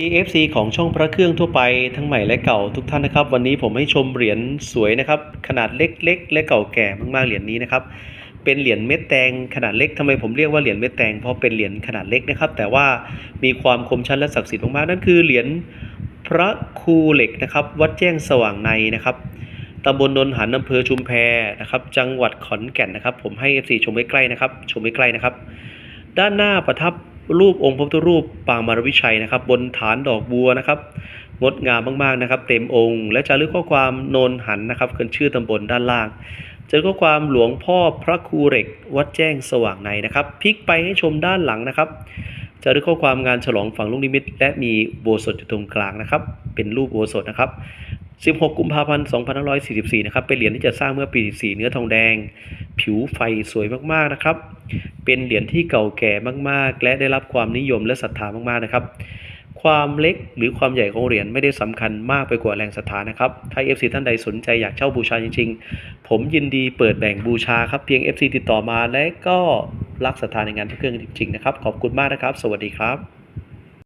EFC ของช่องพระเครื่องทั่วไปทั้งใหม่และเก่าทุกท่านนะครับ วันนี้ผมให้ชมเหรียญสวยนะครับ ขนาดเล็กๆ และเก่าแก่มากๆเหรียญนี้นะครับ เป็นเหรียญเม็ดแตงขนาดเล็กทำไมผมเรียกว่าเหรียญเม็ดแตงเพราะเป็นเหรียญขนาดเล็กนะครับ แต่ว่ามีความคมชัดและศักดิ์สิทธิ์มากๆนั่นคือเหรียญพระครูเหล็กนะครับ วัดแจ้งสว่างในนะครับตำบลนนหันอำเภอชุมแพนะครับ จังหวัดขอนแก่นนะครับ ผมให้ FC ชมใกล้ๆนะครับ ชมใกล้ๆนะครับ ด้านหน้าประทับ รูปองค์พระพุทธรูปปางมารวิชัยนะครับ บนฐานดอกบัวนะครับ งดงามมากๆนะครับ เต็มองค์ และจารึกข้อความโนนหันนะครับคือชื่อตำบลด้านล่างเจอข้อความหลวงพ่อพระครูเหล็ก วัดแจ้งสว่างในนะครับพลิกไปให้ชมด้านหลังนะครับจารึกข้อความงานฉลองฝั่งลูกนิมิต และมีโบสถอยู่ตรงกลางนะครับ เป็นรูปโบสถนะครับ 16 กุมภาพันธ์ 2544 นะครับ เป็นเหรียญที่จะสร้างเมื่อปี14เนื้อทองแดง ผิวไฟสวยมาก ๆ นะครับ เป็นเหรียญที่เก่าแก่มาก ๆ และได้รับความนิยมและศรัทธามาก ๆ นะครับ ความเล็กหรือความใหญ่ของเหรียญไม่ได้สำคัญมากไปกว่าแรงศรัทธานะครับ ถ้า FC ท่านใดสนใจอยากเช่าบูชาจริง ๆ ผมยินดีเปิดแบ่งบูชาครับ เพียง FC ติดต่อมาและก็รักศรัทธาในงานพระเครื่องจริง ๆ นะครับ ขอบคุณมากนะครับ สวัสดีครับ